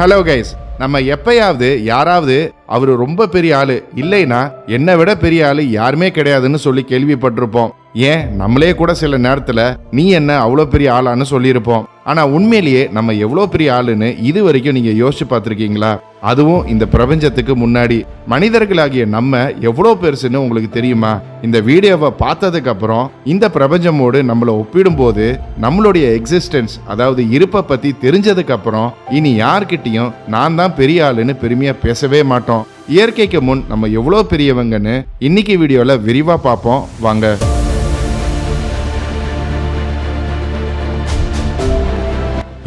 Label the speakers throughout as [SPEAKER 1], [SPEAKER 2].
[SPEAKER 1] Hello guys நம்ம எப்பயாவது யாராவது அவர் ரொம்ப பெரிய ஆளு. இல்லைன்னா என்னை விட பெரிய ஆளு யாருமே கிடையாதுன்னு சொல்லி கேள்விப்பட்டிருப்போம். ஏன்? நம்மளே கூட சில நேரத்துல நீ என்ன அவ்வளோ பெரிய ஆளான்னு சொல்லியிருப்போம். ஆனா உண்மையிலேயே நம்ம எவ்வளோ பெரிய ஆளுன்னு இது வரைக்கும் நீங்க யோசிச்சு பார்த்துருக்கீங்களா? அதுவும் இந்த பிரபஞ்சத்துக்கு முன்னாடி. மனிதர்களாகிய நம்ம எவ்வளோ பெருசுன்னு உங்களுக்கு தெரியுமா? இந்த வீடியோவை பார்த்ததுக்கு அப்புறம் இந்த பிரபஞ்சமோடு நம்மளை ஒப்பிடும்போது நம்மளுடைய எக்ஸிஸ்டன்ஸ் அதாவது இருப்பை பத்தி தெரிஞ்சதுக்கு அப்புறம் இனி யார்கிட்டையும் நான் தான் பெரிய ஆளுன்னு பெருமையா பேசவே மாட்டோம். இயற்கைக்கு முன் நம்ம எவ்வளோ பெரியவங்கன்னு இன்னைக்கு வீடியோவில் விரிவாக பார்ப்போம். வாங்க.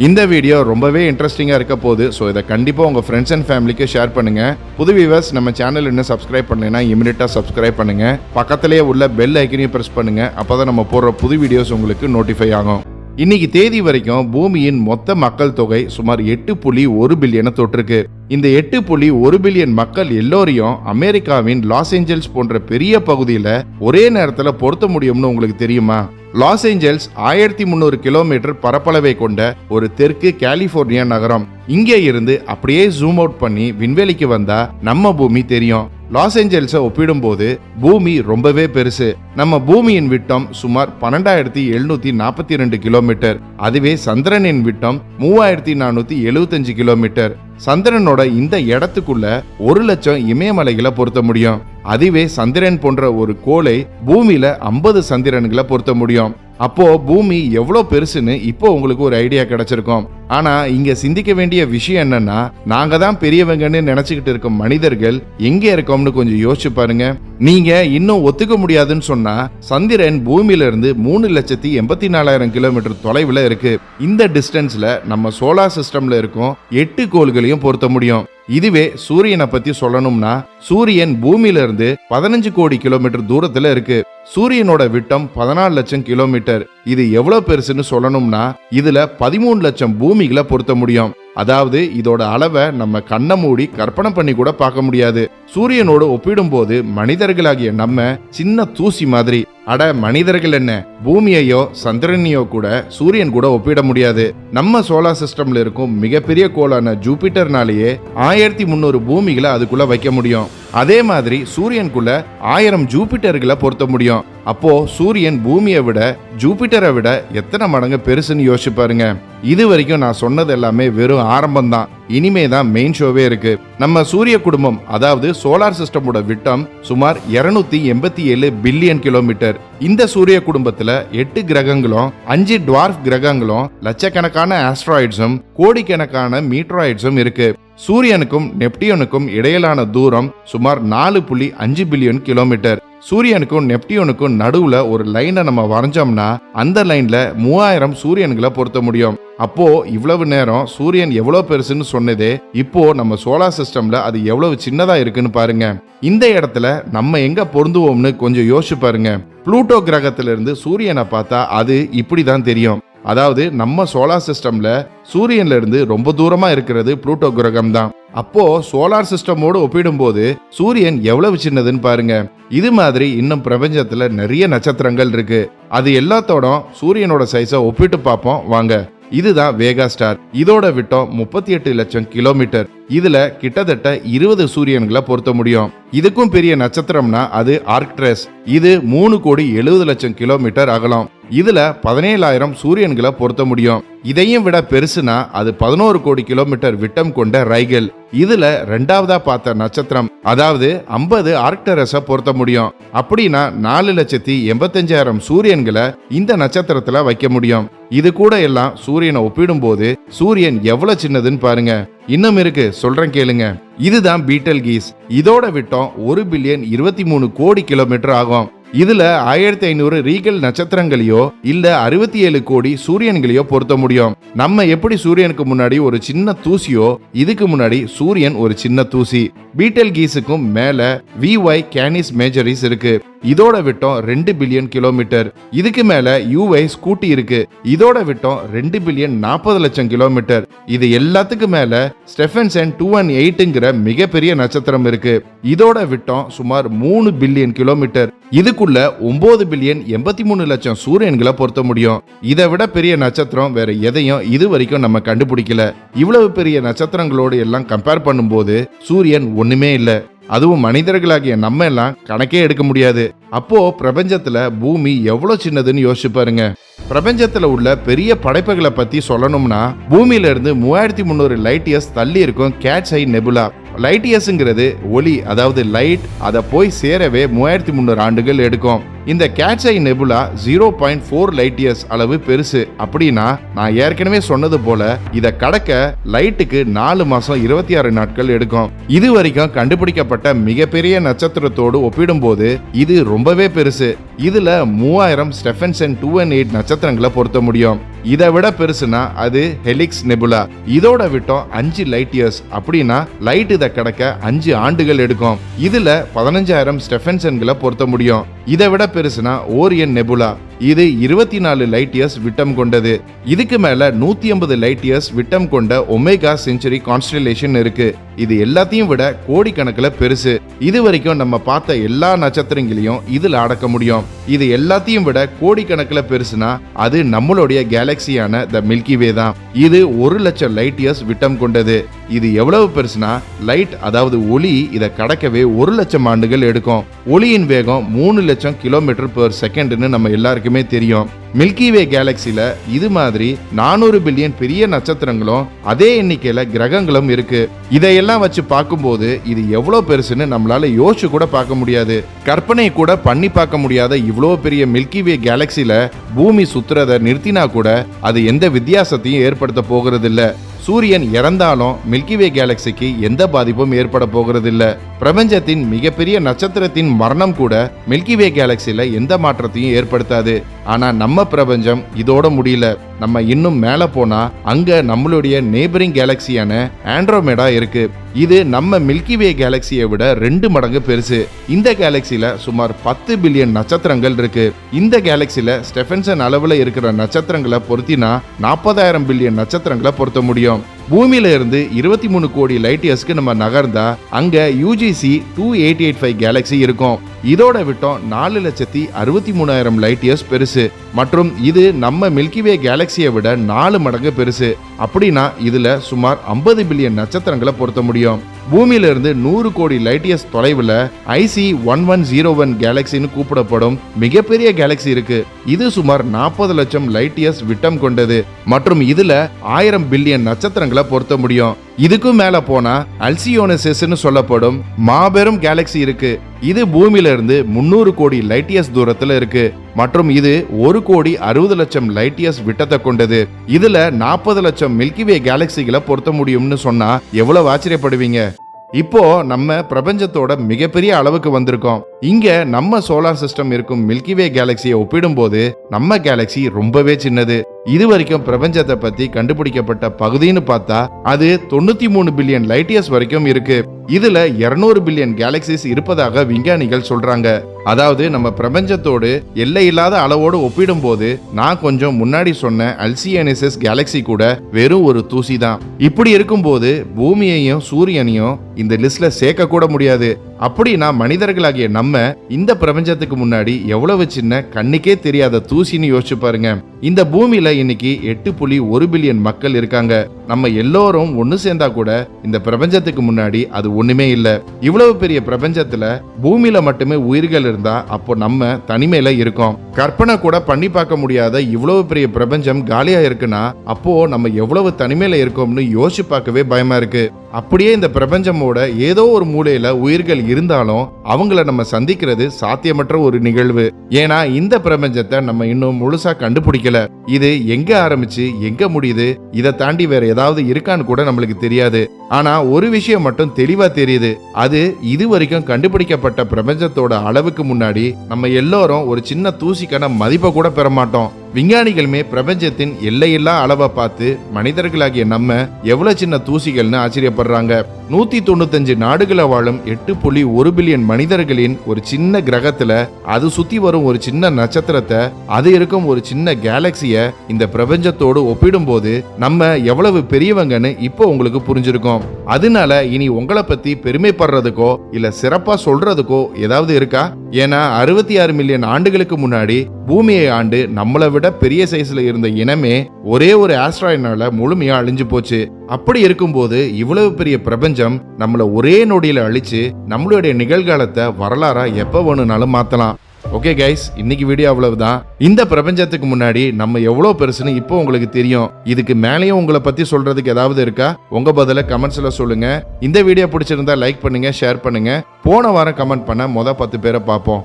[SPEAKER 1] இந்த வீடியோ ரொம்பவே இன்ட்ரெஸ்டிங்காக இருக்க போகுது. ஸோ இதை கண்டிப்பாக உங்கள் ஃப்ரெண்ட்ஸ் அண்ட் ஃபேமிலிக்கு ஷேர் பண்ணுங்கள் புது வியூவர்ஸ் நம்ம சேனல் இன்னும் சப்ஸ்கிரைப் பண்ணலைன்னா இமீடியட்டாக சப்ஸ்கிரைப் பண்ணுங்கள் பக்கத்திலேயே உள்ள பெல் ஐக்கனையும் ப்ரெஸ் பண்ணுங்கள் அப்போ தான் நம்ம போடுற புது வீடியோஸ் உங்களுக்கு நோட்டிஃபை ஆகும். இன்னைக்கு தேதி வரைக்கும் பூமியின் மொத்த மக்கள் தொகை சுமார் எட்டு புள்ளி ஒரு பில்லியனை தொட்டிருக்கு. இந்த எட்டு புள்ளி ஒரு பில்லியன் மக்கள் எல்லோரையும் அமெரிக்காவின் லாஸ் ஏஞ்சல்ஸ் போன்ற பெரிய பகுதியில் ஒரே நேரத்தில் பொருத்த முடியும்னு உங்களுக்கு தெரியுமா? லாஸ் ஏஞ்சல்ஸ் ஆயிரத்தி முந்நூறு கிலோமீட்டர் பரப்பளவை கொண்ட ஒரு தெற்கு கலிபோர்னியா நகரம். இங்கே இருந்து அப்படியே ஜூம் அவுட் பண்ணி விண்வெளிக்கு வந்தா நம்ம பூமி தெரியும். லாஸ் ஏஞ்சல்ஸை ஒப்பிடும்போது பூமி ரொம்பவே பெருசு. நம்ம பூமியின் விட்டம் சுமார் பன்னெண்டாயிரத்தி எழுநூத்தி நாற்பத்தி ரெண்டு கிலோமீட்டர். அதுவே சந்திரனின் விட்டம் மூவாயிரத்தி நானூத்தி எழுபத்தஞ்சு கிலோமீட்டர். சந்திரனோட இந்த இடத்துக்குள்ள ஒரு லட்சம் இமயமலைகளை பொருத்த முடியும். அதுவே சந்திரன் போன்ற ஒரு கோளை பூமியில ஐம்பது சந்திரன்களை பொருத்த முடியும். அப்போ பூமி எவ்வளோ பெருசுன்னு இப்போ உங்களுக்கு ஒரு ஐடியா கிடைச்சிருக்கும். ஆனா இங்க சிந்திக்க வேண்டிய விஷயம் என்னன்னா நாங்க தான் பெரியவங்கன்னு நினைச்சுக்கிட்டு இருக்க மனிதர்கள் எங்க இருக்கோம்னு கொஞ்சம் யோசிச்சு பாருங்க. நீங்க இன்னும் ஒத்துக்க முடியாதுன்னு சொன்னா சந்திரன் பூமியில இருந்து மூணு லட்சத்தி எண்பத்தி நாலாயிரம் கிலோமீட்டர் தொலைவில் இருக்கு. இந்த டிஸ்டன்ஸ்ல நம்ம சோலார் சிஸ்டம்ல இருக்கும் எட்டு கோள்களையும் பொருத்த முடியும். இதுவே சூரியனை பத்தி சொல்லணும்னா சூரியன் பூமியில இருந்து பதினஞ்சு கோடி கிலோமீட்டர் தூரத்துல இருக்கு. சூரியனோட விட்டம் பதினாலு லட்சம் கிலோமீட்டர். இது எவ்வளவு பெருசுன்னு சொல்லணும்னா இதுல பதிமூணு லட்சம் பூமிகளை பொருத்த முடியும். அதாவது இதோட அளவை நம்ம கண்ணை மூடி கற்பனை பண்ணி கூட பார்க்க முடியாது. சூரியனோடு ஒப்பிடும்போது மனிதர்களாகிய நம்ம சின்ன தூசி மாதிரி. அட மனிதர்கள் என்ன? பூமியையோ சந்திரனையோ கூட சூரியன் கூட ஒப்பிட முடியாது. நம்ம சோலார் சிஸ்டம்ல இருக்கும் மிகப்பெரிய கோளான ஜூபிட்டர்னாலேயே ஆயிரத்தி முந்நூறு பூமிகளை அதுக்குள்ள வைக்க முடியும். அதே மாதிரி சூரியனுக்குள்ள ஆயிரம் ஜூபிட்டர்களை பொருத்த முடியும். அப்போ சூரியன் பூமியை விட ஜூபிட்டரை விட எத்தனை மடங்கு பெருசுன்னு யோசிச்சு பாருங்க. இது வரைக்கும் நான் சொன்னது எல்லாமே வெறும் ஆரம்பம் தான். இனிமே தான் மெயின் ஷோவே இருக்கு. நம்ம சூரிய குடும்பம் அதாவது சோலார் சிஸ்டமோட விட்டம் சுமார் இருநூத்தி எண்பத்தி ஏழு பில்லியன் கிலோமீட்டர் இந்த சூரிய குடும்பத்துல எட்டு கிரகங்களும் அஞ்சு டுவார்ஃப் கிரகங்களும் லட்சக்கணக்கான ஆஸ்ட்ராய்ட்ஸும் கோடிக்கணக்கான மீட்ராய்ட்ஸும் இருக்கு. சூரியனுக்கும் நெப்டியனுக்கும் இடையிலான தூரம் சுமார் நாலு புள்ளி அஞ்சு பில்லியன் கிலோமீட்டர் சூரியனுக்கும் நெப்டியூனுக்கும் நடுவுல ஒரு லைனை நம்ம வரைஞ்சோம்னா அந்த லைன்ல மூவாயிரம் சூரியன்களை பொருத்த முடியும். அப்போ இவ்வளவு நேரம் சூரியன் எவ்வளவு பெருசுன்னு சொன்னதே இப்போ நம்ம சோலார் சிஸ்டம்ல அது எவ்வளவு சின்னதா இருக்குன்னு பாருங்க. இந்த இடத்துல நம்ம எங்க பொருந்துவோம்னு கொஞ்சம் யோசிச்சு பாருங்க. புளூட்டோ கிரகத்திலிருந்து சூரியனை பார்த்தா அது இப்படிதான் தெரியும். அதாவது நம்ம சோலார் சிஸ்டம்ல சூரியன்ல இருந்து ரொம்ப தூரமா இருக்கிறது புளூட்டோ கிரகம் தான் அப்போ சோலார் சிஸ்டமோடு ஒப்பிடும்போது சூரியன் எவ்வளவு சின்னதுன்னு பாருங்க. இது மாதிரி இன்னும் பிரபஞ்சத்துல நிறைய நட்சத்திரங்கள் இருக்கு. அது எல்லாத்தோட சூரியனோட சைஸை ஒப்பிட்டு பார்ப்போம். வாங்க. இதுதான் வேகா ஸ்டார். இதோட விட்டம் முப்பத்தி எட்டு லட்சம் கிலோமீட்டர். இதுல கிட்டத்தட்ட இருபது சூரியன்களை பொருத்த முடியும். இதுக்கும் பெரிய நட்சத்திரம்னா அது ஆர்க்ட்ரஸ் இது மூணு கோடி எழுபது லட்சம் கிலோமீட்டர் அகலம். இதுல பதினேழாயிரம் சூரியன்களை பொருத்த முடியும். இதையும் விட பெருசுனா அது பதினோரு கோடி கிலோமீட்டர் விட்டம் கொண்ட ரைகல் இதுல ரெண்டாவதா பார்த்த நட்சத்திரம் அதாவது ஐம்பது ஆர்க்டரஸ பொருத்த முடியும். அப்படின்னா நாலு லட்சத்தி எண்பத்தஞ்சாயிரம் சூரியன்களை இந்த நட்சத்திரத்துல வைக்க முடியும். இது கூட எல்லாம் சூரியனை ஒப்பிடும்போது சூரியன் எவ்வளவு சின்னதுன்னு பாருங்க. இன்னும் இருக்கு சொல்றேன் கேளுங்க. இதுதான் பீட்டல் கீஸ். இதோட விட்டம் ஒரு பில்லியன் இருபத்தி மூணு கோடி கிலோமீட்டர் ஆகும். இதில் ஆயிரத்தி ஐநூறு ரீகல் நட்சத்திரங்களையோ இல்லை அறுபத்தி ஏழு கோடி சூரியன்களையோ பொருத்த முடியும். நம்ம எப்படி சூரியனுக்கு முன்னாடி ஒரு சின்ன தூசியோ இதுக்கு முன்னாடி சூரியன் ஒரு சின்ன தூசி. பீட்டல் கீஸுக்கும் மேலே விஒய் கேனிஸ் மேஜரிஸ் இருக்கு. இதோட விட்டம் ரெண்டு பில்லியன் கிலோமீட்டர். இதுக்கு மேல யூஐ ஸ்கூட்டி இருக்கு. இதோட விட்டம் ரெண்டு பில்லியன் நாற்பது லட்சம் கிலோமீட்டர். இது எல்லாத்துக்கும் மேல ஸ்டெஃபன்சன் டூ ஒன் எயிட்டுங்கிற மிகப்பெரிய நட்சத்திரம் இருக்கு. இதோட விட்டம் சுமார் மூணு பில்லியன் கிலோமீட்டர். இதுக்குள்ள ஒன்பது பில்லியன் எண்பத்தி மூணு லட்சம் சூரியன்களை பொருத்த முடியும். இதை விட பெரிய நட்சத்திரம் வேற எதையும் இது வரைக்கும் நம்ம கண்டுபிடிக்கல. இவ்வளவு பெரிய நட்சத்திரங்களோடு எல்லாம் கம்பேர் பண்ணும்போது சூரியன் ஒண்ணுமே இல்லை. அதுவும் மனிதர்களாகிய நம்ம எல்லாம் கணக்கே எடுக்க முடியாது. அப்போ பிரபஞ்சத்துல பூமி எவ்வளவு சின்னதுன்னு யோசிச்சு பாருங்க. பிரபஞ்சத்துல உள்ள பெரிய படைப்புகளை பத்தி சொல்லணும்னா பூமியில இருந்து மூவாயிரத்தி முந்நூறு லைட் இயர்ஸ் தள்ளி இருக்கும் கேட்ச் ஐ நெபுலா லைட் இயர்ஸுங்கிறது ஒளி அதாவது லைட் அதை போய் சேரவே மூவாயிரத்தி முந்நூறு ஆண்டுகள் எடுக்கும். இந்த கேட்சை eye nebula zero point four light years அளவு பெருசு. அப்படின்னா நான் ஏற்கனவே சொன்னது போல இதை கடக்க லைட்டுக்கு நாலு மாசம் இருபத்தி ஆறு நாட்கள் எடுக்கும். இது வரைக்கும் கண்டுபிடிக்கப்பட்ட மிகப்பெரிய நட்சத்திரத்தோடு ஒப்பிடும்போது இது ரொம்பவே பெருசு. இதுல மூவாயிரம் ஸ்டெஃபன்சன் டூ அண்ட் எயிட் நட்சத்திரங்களை பொருத்த முடியும். இதை விட பெருசுனா அது ஹெலிக்ஸ் நெபுலா இதோட விட்டோம் அஞ்சு லைட் இயர்ஸ் அப்படின்னா லைட் இதை கடக்க அஞ்சு ஆண்டுகள் எடுக்கும். இதுல பதினஞ்சாயிரம் ஸ்டெஃபன்சன்களை பொருத்த முடியும். இதை விட பெருசுனா ஓரியன் நெபுலா. இது இருபத்தி நாலு லைட் இயர்ஸ் விட்டம் கொண்டது. இதுக்கு மேல நூத்தி ஐம்பது லைட் இயர்ஸ் விட்டம் கொண்ட ஒமேகா செஞ்சுரி கான்ஸ்டலேஷன் இருக்கு. இது எல்லாத்தையும் விட கோடிக்கணக்கில் பெருசு. இது வரைக்கும் நம்ம பார்த்த எல்லா நட்சத்திரங்களையும் இதில் அடக்க முடியும். இது எல்லாத்தையும் விட கோடிக்கணக்கில் பெருசுனா அது நம்மளுடைய கேலக்சியான த மில்கி வே தான். இது ஒரு லட்சம் லைட் இயர்ஸ் விட்டம் கொண்டது. இது எவ்வளவு பெருசுனா லைட் அதாவது ஒளி இதை கடக்கவே ஒரு லட்சம் ஆண்டுகள் எடுக்கும். ஒளியின் வேகம் மூணு லட்சம் கிலோமீட்டர் பெர் செகண்ட்னு நம்ம எல்லாருக்குமே தெரியும். மில்கிவே கேலக்சியில இது மாதிரி நானூறு பில்லியன் பெரிய நட்சத்திரங்களும் அதே எண்ணிக்கையில கிரகங்களும் இருக்கு. இதையெல்லாம் வச்சு பார்க்கும்போது இது எவ்வளவு பெருசுன்னு நம்மளால யோசிச்சு கூட பார்க்க முடியாது. கற்பனை கூட பண்ணி பார்க்க முடியாத இவ்வளோ பெரிய மில்கிவே கேலக்சியில பூமி சுத்துறத நிறுத்தினா கூட அது எந்த வித்தியாசத்தையும் ஏற்படுத்த போகிறதில்ல. சூரியன் இறந்தாலும் மில்கிவே கேலக்சிக்கு எந்த பாதிப்பும் ஏற்பட போகிறது இல்லை பிரபஞ்சத்தின் மிகப்பெரிய நட்சத்திரத்தின் மரணம் கூட மில்கிவே கேலக்சில எந்த மாற்றத்தையும் ஏற்படுத்தாது. ஆனா நம்ம பிரபஞ்சம் இதோட முடியல. நம்ம இன்னும் மேல போனா அங்க நம்மளுடைய நேபரிங் கேலக்சியான ஆண்ட்ரோமேடா இருக்கு. இது நம்ம மில்கிவே கேலக்சியை விட ரெண்டு மடங்கு பெருசு. இந்த கேலக்சில சுமார் பத்து பில்லியன் நட்சத்திரங்கள் இருக்கு. இந்த கேலக்சில ஸ்டெஃபன்சன் அளவுல இருக்கிற நட்சத்திரங்களை பொருத்தினா நாற்பதாயிரம் பில்லியன் நட்சத்திரங்களை பொருத்த முடியும். பூமியில இருந்து இருபத்தி மூணு கோடி லைட் இயர்ஸ்க்கு நம்ம நகர்ந்தா அங்க UGC two eight eight five galaxy இருக்கும். இதோட விட்டம் நாலு லட்சத்தி அறுபத்தி மூணாயிரம் லைட் இயர்ஸ் பெருசு. மற்றும் இது நம்ம மில்கிவே கேலக்சியை விட நாலு மடங்கு பெருசு. அப்படின்னா இதுல சுமார் ஐம்பது பில்லியன் நட்சத்திரங்களை பொருத்த முடியும். பூமியிலிருந்து நூறு கோடி லைட் இயர்ஸ் தொலைவில் IC one one zero one கேலக்சின்னு கூப்பிடப்படும் மிகப்பெரிய கேலக்சி இருக்கு. இது சுமார் நாற்பது லட்சம் லைட் இயர்ஸ் விட்டம் கொண்டது. மற்றும் இதுல ஆயிரம் பில்லியன் நட்சத்திரங்களை பொருத்த முடியும். இதுக்கும் மேல போனா அல்சியோனசிஸ்னு சொல்லப்படும் மாபெரும் கேலக்சி இருக்கு. இது பூமியில இருந்து முன்னூறு கோடி லைட்டியஸ் தூரத்துல இருக்கு. மற்றும் இது ஒரு கோடி அறுபது லட்சம் லைட்டியஸ் விட்டத்தை கொண்டது. இதுல நாற்பது லட்சம் மில்கிவே கேலக்சிகளை பொருத்த முடியும்னு சொன்னா எவ்வளவு ஆச்சரியப்படுவீங்க? இப்போ நம்ம பிரபஞ்சத்தோட மிகப்பெரிய அளவுக்கு வந்திருக்கோம். இங்க நம்ம சோலார் சிஸ்டம் இருக்கும் மில்கிவே கேலக்சியை ஒப்பிடும்போது நம்ம கேலக்சி ரொம்பவே சின்னது. இது வரைக்கும் பிரபஞ்சத்தை பத்தி கண்டுபிடிக்கப்பட்ட பகுதின்னு பார்த்தா அது தொண்ணூத்தி மூணு பில்லியன் லைட் இயர்ஸ் வரைக்கும் இருக்கு. இதுல 200 பில்லியன் கேலக்சிஸ் இருப்பதாக விஞ்ஞானிகள் சொல்றாங்க. அதாவது நம்ம பிரபஞ்சத்தோடு எல்லையில்லாத அளவோடு ஒப்பிடும்போது நான் கொஞ்சம் முன்னாடி சொன்ன அல்சியனிசஸ் கேலக்சி கூட வெறும் ஒரு தூசி தான். இப்படி இருக்கும்போது பூமியையும் சூரியனையும் இந்த லிஸ்ட்ல சேர்க்க கூட முடியாது. அப்படின்னா மனிதர்களாகிய நம்ம இந்த பிரபஞ்சத்துக்கு முன்னாடி எவ்வளவு சின்ன கண்ணுக்கே தெரியாத தூசின்னு யோசிச்சு பாருங்க. இந்த பூமியில இன்னைக்கு எட்டு புள்ளி ஒரு பில்லியன் மக்கள் இருக்காங்க. நம்ம எல்லோரும் ஒண்ணு சேர்ந்தா கூட இந்த பிரபஞ்சத்துக்கு முன்னாடி அது ஒண்ணுமே இல்ல. இவ்வளவு பெரிய பிரபஞ்சத்துல பூமியில மட்டுமே உயிர்கள் இருந்தா அப்போ நம்ம தனிமையில இருக்கோம். கற்பனை கூட பண்ணி பார்க்க முடியாத இவ்வளவு பெரிய பிரபஞ்சம் காலியா இருக்குன்னா அப்போ நம்ம எவ்வளவு தனிமையில இருக்கோம்னு யோசிச்சு பார்க்கவே பயமா இருக்கு. அப்படியே இந்த பிரபஞ்சமோட ஏதோ ஒரு மூலையில உயிர்கள் இருந்தாலும் அவங்கள நம்ம சந்திக்கிறது சாத்தியமற்ற ஒரு நிகழ்வு. ஏன்னா இந்த பிரபஞ்சத்தை நம்ம இன்னும் முழுசா கண்டுபிடிக்கல. இது எங்க ஆரம்பிச்சு எங்க முடியுது இதை தாண்டி வேற ஏதாவது இருக்கான்னு கூட நம்மளுக்கு தெரியாது. ஆனா ஒரு விஷயம் மட்டும் தெளிவா தெரியுது. அது இது வரைக்கும் கண்டுபிடிக்கப்பட்ட பிரபஞ்சத்தோட அளவுக்கு முன்னாடி நம்ம எல்லோரும் ஒரு சின்ன தூசிக்கான மதிப்பை கூட பெற மாட்டோம். விஞ்ஞானிகளுமே பிரபஞ்சத்தின் எல்லையில்லா அளவை பார்த்து மனிதர்களாகிய நம்ம எவ்வளவு சின்ன தூசிகள்னு ஆச்சரியப்படுறாங்க. நூத்தி தொண்ணூத்தஞ்சு நாடுகளை வாழும் எட்டு புள்ளி ஒரு பில்லியன் மனிதர்களின் ஒரு சின்ன கிரகத்துல அது சுத்தி வரும் ஒரு சின்ன நட்சத்திரத்தை அது இருக்கும் ஒரு சின்ன கேலக்சிய இந்த பிரபஞ்சத்தோடு ஒப்பிடும்போது நம்ம எவ்வளவு பெரியவங்கன்னு இப்போ உங்களுக்கு புரிஞ்சிருக்கும். அதனால இனி உங்களை பத்தி பெருமைப்படுறதுக்கோ இல்ல சிறப்பா சொல்றதுக்கோ ஏதாவது இருக்கா? ஏன்னா அறுபத்தி ஆறு மில்லியன் ஆண்டுகளுக்கு முன்னாடி பூமியை ஆண்டு நம்மளை விட பெரிய சைஸ்ல இருந்த இனமே ஒரே ஒரு ஆஸ்ட்ராய்டினால முழுமையா அழிஞ்சு போச்சு. அப்படி இருக்கும்போது இவ்வளவு பெரிய பிரபஞ்சம் நம்மள ஒரே நொடியில அழிச்சு நம்மளுடைய நிகழ்காலத்தை வரலாறா எப்ப வேணும்னாலும் மாத்தலாம். ஓகே கைஸ் இன்னைக்கு வீடியோ அவ்வளவுதான். இந்த பிரபஞ்சத்துக்கு முன்னாடி நம்ம எவ்வளவு பெருசுன்னு இப்போ உங்களுக்கு தெரியும். இதுக்கு மேலேயும் உங்களை பத்தி சொல்றதுக்கு ஏதாவது இருக்கா? உங்க பதில கமெண்ட்ஸ்ல சொல்லுங்க. இந்த வீடியோ பிடிச்சிருந்தா லைக் பண்ணுங்க ஷேர் பண்ணுங்க. போன வாரம் கமெண்ட் பண்ண மொத பத்து பேரை பார்ப்போம்.